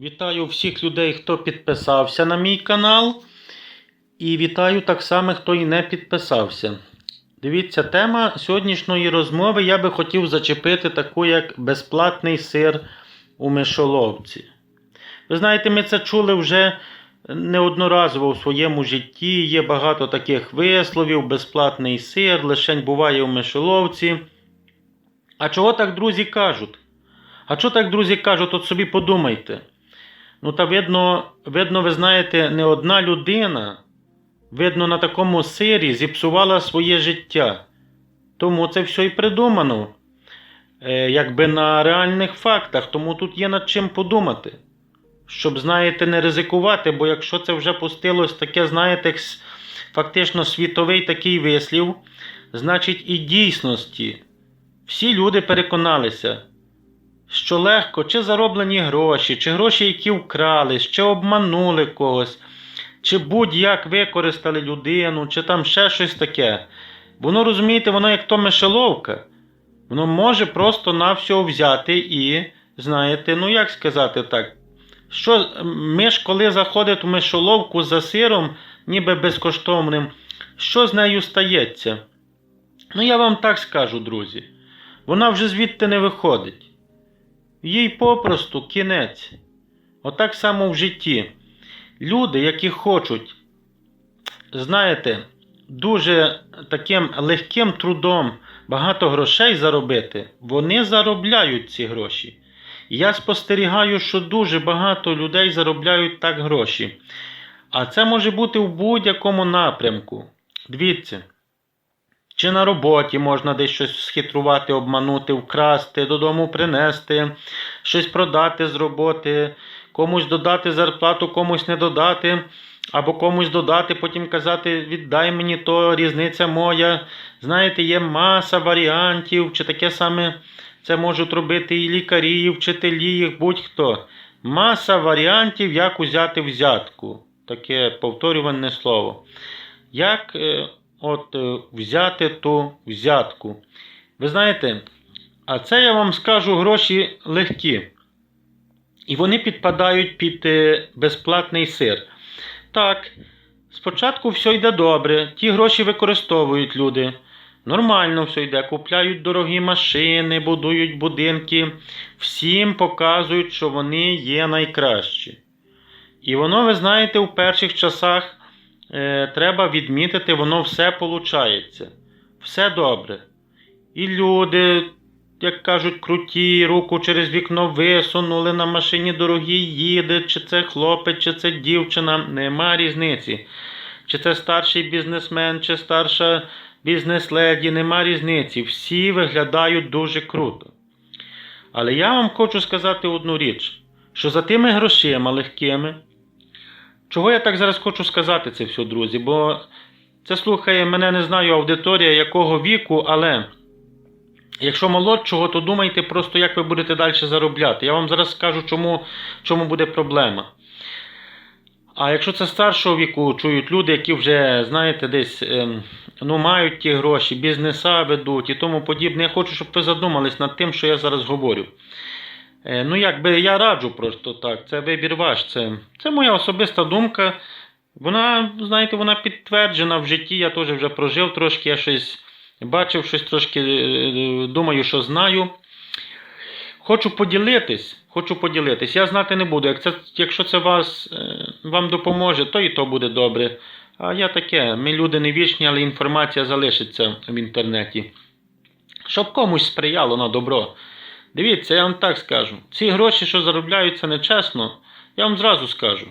Вітаю всіх людей, хто підписався на мій канал. І вітаю так само, хто і не підписався. Дивіться, тема сьогоднішньої розмови я би хотів зачепити таку, як безплатний сир у мишоловці. Ви знаєте, ми це чули вже неодноразово у своєму житті. Є багато таких висловів, безплатний сир, лишень буває у мишоловці. А чого так друзі кажуть? А що так, друзі, кажуть, от собі подумайте. Ну, та видно, видно, ви знаєте, не одна людина, видно, на такому сирі зіпсувала своє життя. Тому це все і придумано. Е, якби на реальних фактах, тому тут є над чим подумати. Щоб, знаєте, не ризикувати, бо якщо це вже пустилось таке, знаєте, фактично світовий такий вислів, значить і дійсності всі люди переконалися, що легко чи зароблені гроші, чи гроші, які вкрали, чи обманули когось, чи будь-як використали людину, чи там ще щось таке. Воно, розумієте, воно як то мишеловка. Воно може просто на все взяти і, знаєте, ну як сказати так, що миш, коли заходить в мишоловку за сиром, ніби безкоштовним, що з нею стається? Ну, я вам так скажу, друзі. Вона вже звідти не виходить. Їй попросту кінець. Отак само в житті. Люди, які хочуть, знаєте, дуже таким легким трудом багато грошей заробити, вони заробляють ці гроші. Я спостерігаю, що дуже багато людей заробляють так гроші. А це може бути в будь-якому напрямку. Дивіться. Чи на роботі можна десь щось схитрувати, обманути, вкрасти, додому принести, щось продати з роботи, комусь додати зарплату, комусь не додати, або комусь додати, потім казати, віддай мені то, різниця моя. Знаєте, є маса варіантів, чи таке саме це можуть робити і лікарі, і вчителі, їх будь-хто. Маса варіантів, як узяти взятку. Таке повторюване слово. Як е, от е, взяти ту взятку. Ви знаєте, а це я вам скажу гроші легкі. І вони підпадають під е, безплатний сир. Так, спочатку все йде добре, ті гроші використовують люди. Нормально все йде, купляють дорогі машини, будують будинки, всім показують, що вони є найкращі. І воно, ви знаєте, у перших часах е, треба відмітити, воно все виходить. Все добре. І люди, як кажуть, круті, руку через вікно висунули, на машині дорогій їде, чи це хлопець, чи це дівчина, нема різниці. Чи це старший бізнесмен, чи старша бізнес-леді, нема різниці. Всі виглядають дуже круто. Але я вам хочу сказати одну річ, що за тими грошима легкими, Чого я так зараз хочу сказати це все, друзі? Бо це слухає мене не знаю аудиторія якого віку, але якщо молодшого, то думайте просто, як ви будете далі заробляти. Я вам зараз скажу, чому, чому буде проблема. А якщо це старшого віку, чують люди, які вже, знаєте, десь ем, ну, мають ті гроші, бізнеса ведуть і тому подібне, я хочу, щоб ви задумались над тим, що я зараз говорю. Е, Ну, якби я раджу просто так. Це вибір ваш. Це, це моя особиста думка. Вона, знаєте, вона підтверджена в житті. Я теж вже прожив трошки, я щось бачив, щось трошки е, думаю, що знаю. Хочу поділитись. Хочу поділитись. Я знати не буду. Як це, якщо це вас, е, вам допоможе, то і то буде добре. А я таке. Ми люди не вічні, але інформація залишиться в інтернеті. Щоб комусь сприяло на добро. Дивіться, я вам так скажу. Ці гроші, що заробляються нечесно, я вам зразу скажу.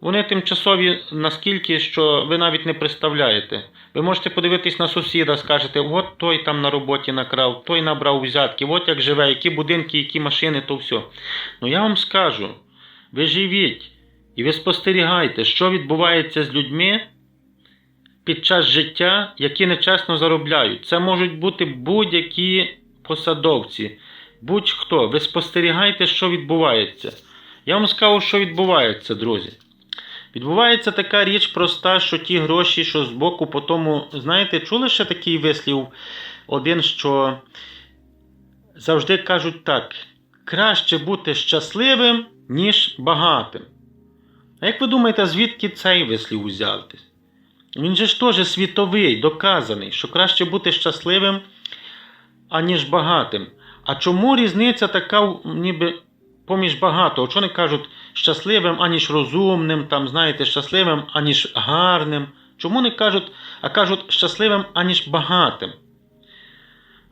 Вони тимчасові наскільки, що ви навіть не представляєте. Ви можете подивитись на сусіда, скажете, от той там на роботі накрав, той набрав взятки, от як живе, які будинки, які машини, то все. Ну я вам скажу, ви живіть і ви спостерігайте, що відбувається з людьми під час життя, які нечесно заробляють. Це можуть бути будь-які посадовці, будь-хто. Ви спостерігайте, що відбувається. Я вам скажу, що відбувається, друзі. Відбувається така річ проста, що ті гроші, що з боку по тому, знаєте, чули ще такий вислів один, що завжди кажуть так: краще бути щасливим, ніж багатим. А як ви думаєте, звідки цей вислів узявся? Він же ж теж світовий, доказаний, що краще бути щасливим, аніж багатим. А чому різниця така, ніби поміж багато? Чого не кажуть щасливим, аніж розумним, там, знаєте, щасливим, аніж гарним? Чому не кажуть, а кажуть щасливим, аніж багатим?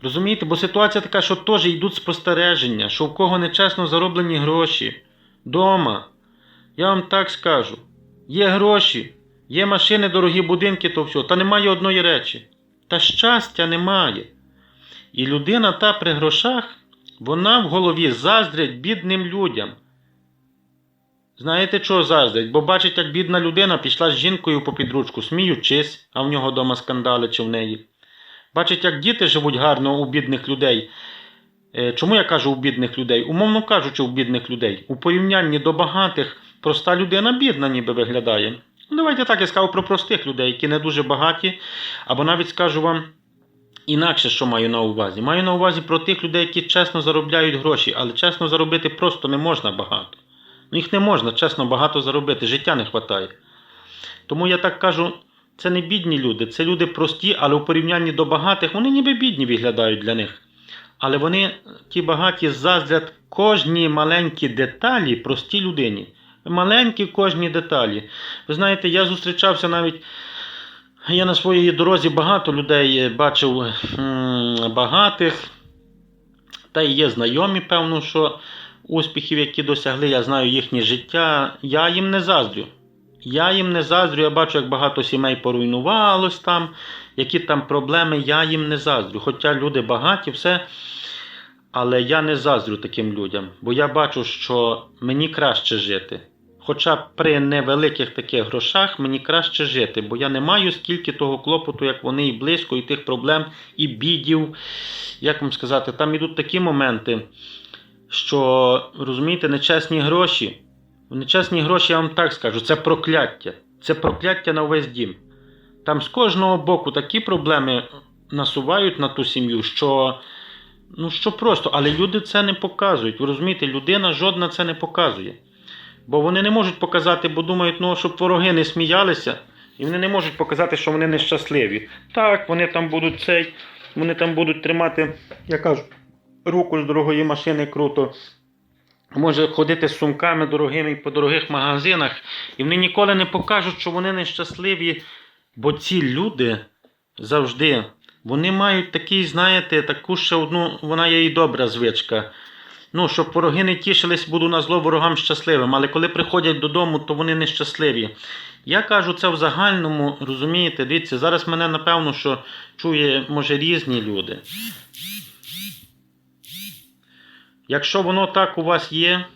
Розумієте, бо ситуація така, що теж йдуть спостереження, що в кого нечесно зароблені гроші. Дома. Я вам так скажу: є гроші, є машини, дорогі будинки, то все. Та немає одної речі. Та щастя немає. І людина та при грошах, вона в голові заздрить бідним людям. Знаєте, чого заздрить? Бо бачить, як бідна людина пішла з жінкою по підручку, сміючись, а в нього вдома скандали чи в неї. Бачить, як діти живуть гарно у бідних людей. Е, Чому я кажу у бідних людей? Умовно кажучи, у бідних людей. У порівнянні до багатих проста людина бідна ніби виглядає. Ну, Давайте так я скажу про простих людей, які не дуже багаті, або навіть скажу вам інакше, що маю на увазі. Маю на увазі про тих людей, які чесно заробляють гроші, але чесно заробити просто не можна багато. Ну, їх не можна чесно багато заробити, життя не вистачає. Тому я так кажу, це не бідні люди, це люди прості, але у порівнянні до багатих вони ніби бідні виглядають для них. Але вони, ті багаті, заздрять кожній маленькій деталі простій людині. Маленькі кожні деталі. Ви знаєте, я зустрічався навіть. Я на своїй дорозі багато людей е, бачив багатих. Та й є знайомі, певно, що успіхів, які досягли, я знаю їхнє життя. Я їм не заздрю. Я їм не заздрю, я бачу, як багато сімей поруйнувалось там, які там проблеми, я їм не заздрю. Хоча люди багаті, все. Але я не заздрю таким людям, бо я бачу, що мені краще жити. Хоча при невеликих таких грошах мені краще жити, бо я не маю стільки того клопоту, як вони, і близько, і тих проблем, і бідів. Як вам сказати, там ідуть такі моменти, що розумієте, нечесні гроші. Нечесні гроші, я вам так скажу, це прокляття. Це прокляття на увесь дім. Там з кожного боку такі проблеми насувають на ту сім'ю, що. Ну, що просто, але люди це не показують. Ви розумієте, людина жодна це не показує. Бо вони не можуть показати, бо думають, ну, щоб вороги не сміялися, і вони не можуть показати, що вони нещасливі. Так, вони там будуть цей, вони там будуть тримати, я кажу, руку з дорогої машини круто. Може ходити з сумками дорогими по дорогих магазинах, і вони ніколи не покажуть, що вони нещасливі, бо ці люди завжди. Вони мають такий, знаєте, таку ще одну, вона є і добра звичка. Ну, щоб вороги не тішились, буду на зло ворогам щасливим, але коли приходять додому, то вони нещасливі. Я кажу це в загальному, розумієте, дивіться, зараз мене напевно, що чує, може, різні люди. Якщо воно так у вас є,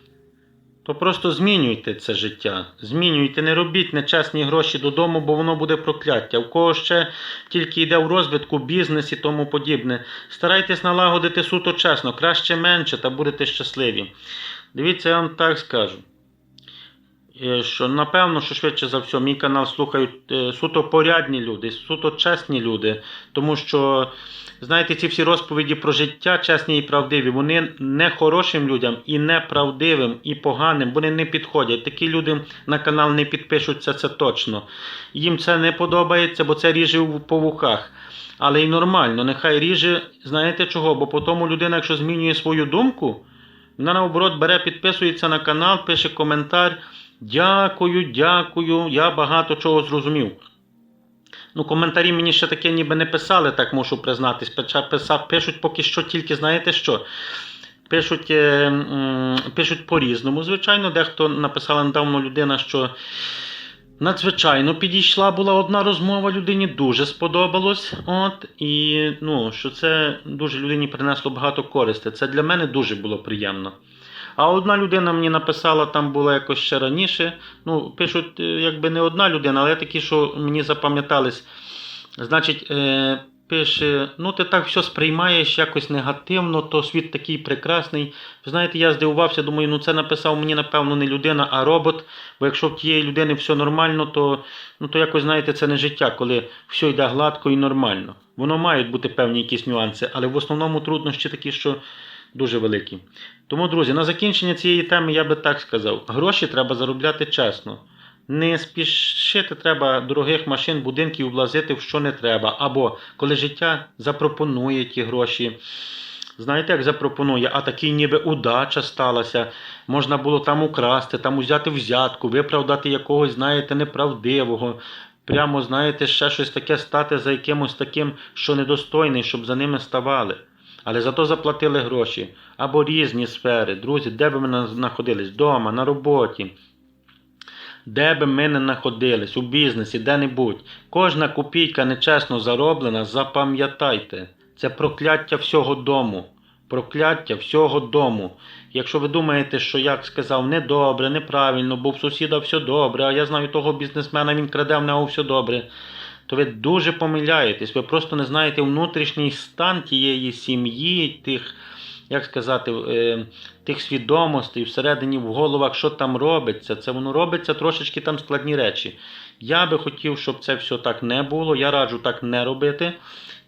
то просто змінюйте це життя. Змінюйте, не робіть нечесні гроші додому, бо воно буде прокляття. У кого ще тільки йде в розвитку, бізнес і тому подібне. Старайтесь налагодити суто чесно, краще менше та будете щасливі. Дивіться, я вам так скажу. Е, Що напевно, що швидше за все, мій канал слухають е, суто порядні люди, суто чесні люди, тому що знаєте, ці всі розповіді про життя, чесні і правдиві, вони не хорошим людям і неправдивим, і поганим, вони не підходять. Такі люди на канал не підпишуться, це точно. Їм це не подобається, бо це ріже по вухах. Але й нормально, нехай ріже, знаєте чого? Бо потім людина, якщо змінює свою думку, вона наоборот бере, підписується на канал, пише коментар. Дякую, дякую, я багато чого зрозумів. Ну, коментарі мені ще таке ніби не писали, так мушу признатись. Пишуть поки що тільки, знаєте що? Пишуть, е, пишуть по-різному, звичайно. Дехто написала недавно людина, що надзвичайно підійшла була одна розмова, людині дуже сподобалось. От, і ну, що це дуже людині принесло багато користі. Це для мене дуже було приємно. А одна людина мені написала, там було якось ще раніше. Ну, пишуть, е, якби не одна людина, але такі, що мені запам'ятались. Значить, е, пише: ну ти так все сприймаєш якось негативно, то світ такий прекрасний. Знаєте, я здивувався, думаю, ну це написав мені, напевно, не людина, а робот. Бо якщо в тієї людини все нормально, то, ну, то якось, знаєте, це не життя, коли все йде гладко і нормально. Воно мають бути певні якісь нюанси, але в основному труднощі такі, що дуже великі. Тому, друзі, на закінчення цієї теми я би так сказав: гроші треба заробляти чесно. Не спішити треба дорогих машин, будинків влазити в що не треба. Або коли життя запропонує ті гроші. Знаєте, як запропонує, а такий ніби удача сталася. Можна було там украсти, там узяти взятку, виправдати якогось, знаєте, неправдивого. Прямо, знаєте, ще щось таке стати за якимось таким, що недостойний, щоб за ними ставали. Але зато заплатили гроші. Або різні сфери. Друзі, де би ми знаходились? Вдома, на роботі. Де би ми не знаходились, у бізнесі, де-небудь. Кожна копійка нечесно зароблена, запам'ятайте. Це прокляття всього дому. Прокляття всього дому. Якщо ви думаєте, що як сказав, недобре, неправильно, бо в сусіда все добре, а я знаю того бізнесмена, він краде в нього все добре, то ви дуже помиляєтесь. Ви просто не знаєте внутрішній стан тієї сім'ї, тих, як сказати, е, тих свідомостей всередині в головах, що там робиться. Це воно робиться трошечки там складні речі. Я би хотів, щоб це все так не було. Я раджу так не робити.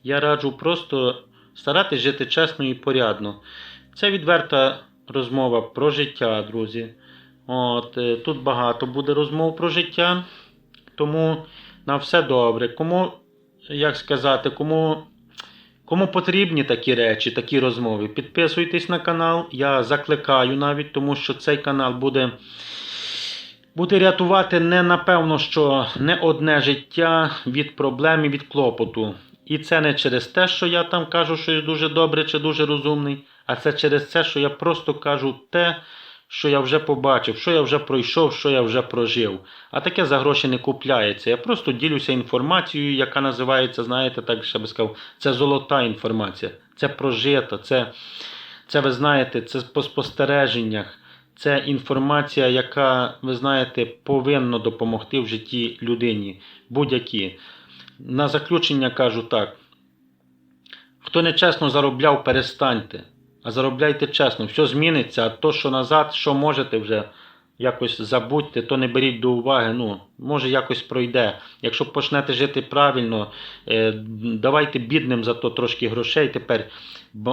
Я раджу просто старатись жити чесно і порядно. Це відверта розмова про життя, друзі. От, е, тут багато буде розмов про життя. Тому на все добре. Кому, як сказати, кому, кому потрібні такі речі, такі розмови, підписуйтесь на канал. Я закликаю навіть, тому що цей канал буде, буде рятувати не напевно, що не одне життя від проблем і від клопоту. І це не через те, що я там кажу, що я дуже добре чи дуже розумний, а це через те, що я просто кажу те, що я вже побачив, що я вже пройшов, що я вже прожив. А таке за гроші не купляється. Я просто ділюся інформацією, яка називається, знаєте, так ще би сказав, це золота інформація, це прожито, це, це ви знаєте, це по спостереженнях. Це інформація, яка, ви знаєте, повинна допомогти в житті людині. Будь-які. На заключення кажу так. Хто нечесно заробляв, перестаньте. А заробляйте чесно, все зміниться, а то, що назад, що можете вже якось забудьте, то не беріть до уваги. Ну, може якось пройде. Якщо почнете жити правильно, е, давайте бідним за то трошки грошей. Тепер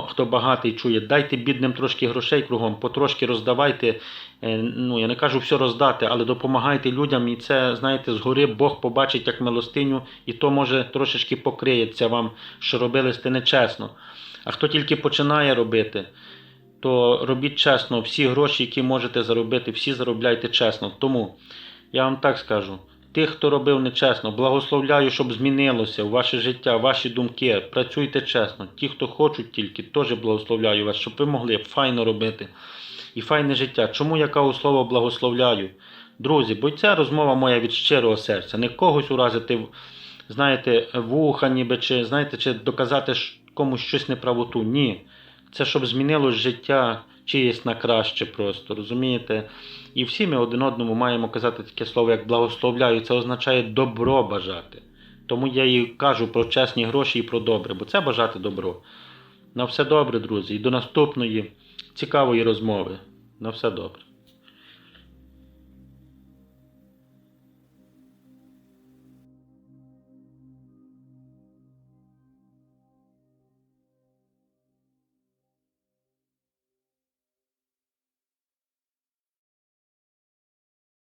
хто багатий чує, дайте бідним трошки грошей кругом, потрошки роздавайте. Е, ну, я не кажу все роздати, але допомагайте людям, і це, знаєте, згори Бог побачить як милостиню, і то може трошечки покриється вам, що робили сте нечесно. А хто тільки починає робити, то робіть чесно, всі гроші, які можете заробити, всі заробляйте чесно. Тому я вам так скажу: тих, хто робив нечесно, благословляю, щоб змінилося ваше життя, ваші думки. Працюйте чесно. Ті, хто хочуть тільки, теж благословляю вас, щоб ви могли файно робити і файне життя. Чому я кажу слово благословляю? Друзі, бо ця розмова моя від щирого серця. Не когось уразити, знаєте, вуха, ніби чи знаєте, чи доказати ш- комусь щось неправоту. Ні. Це щоб змінилось життя чиєсь на краще просто, розумієте? І всі ми один одному маємо казати таке слово, як благословляю. Це означає добро бажати. Тому я і кажу про чесні гроші і про добре, бо це бажати добро. На все добре, друзі, і до наступної цікавої розмови. На все добре.